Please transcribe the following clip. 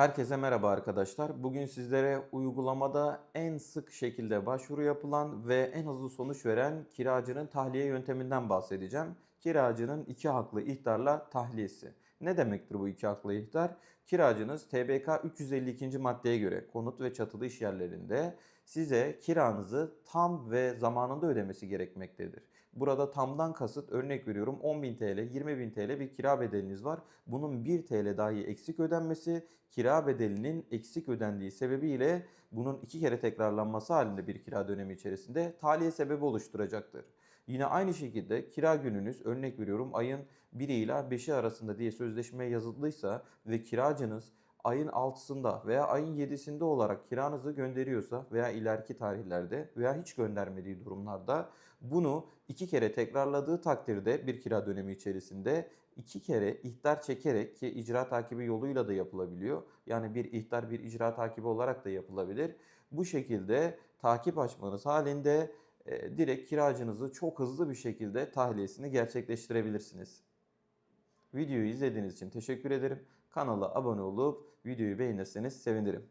Herkese merhaba arkadaşlar. Bugün sizlere uygulamada en sık şekilde başvuru yapılan ve en hızlı sonuç veren kiracının tahliye yönteminden bahsedeceğim. Kiracının iki haklı ihtarla tahliyesi. Ne demektir bu iki haklı ihtar? Kiracınız TBK 352. maddeye göre konut ve çatılı iş yerlerinde size kiranızı tam ve zamanında ödemesi gerekmektedir. Burada tamdan kasıt örnek veriyorum 10.000 TL, 20.000 TL bir kira bedeliniz var. Bunun 1 TL dahi eksik ödenmesi kira bedelinin eksik ödendiği sebebiyle bunun iki kere tekrarlanması halinde bir kira dönemi içerisinde tahliye sebebi oluşturacaktır. Yine aynı şekilde kira gününüz örnek veriyorum ayın 1 ile 5'i arasında diye sözleşmeye yazıldıysa ve kiracınız ayın 6'sında veya ayın 7'sinde olarak kiranızı gönderiyorsa veya ileriki tarihlerde veya hiç göndermediği durumlarda bunu iki kere tekrarladığı takdirde bir kira dönemi içerisinde iki kere ihtar çekerek ki icra takibi yoluyla da yapılabiliyor. Yani bir ihtar bir icra takibi olarak da yapılabilir. Bu şekilde takip açmanız halinde e, direkt kiracınızı çok hızlı bir şekilde tahliyesini gerçekleştirebilirsiniz. Videoyu izlediğiniz için teşekkür ederim. Kanala abone olup videoyu beğenirseniz sevinirim.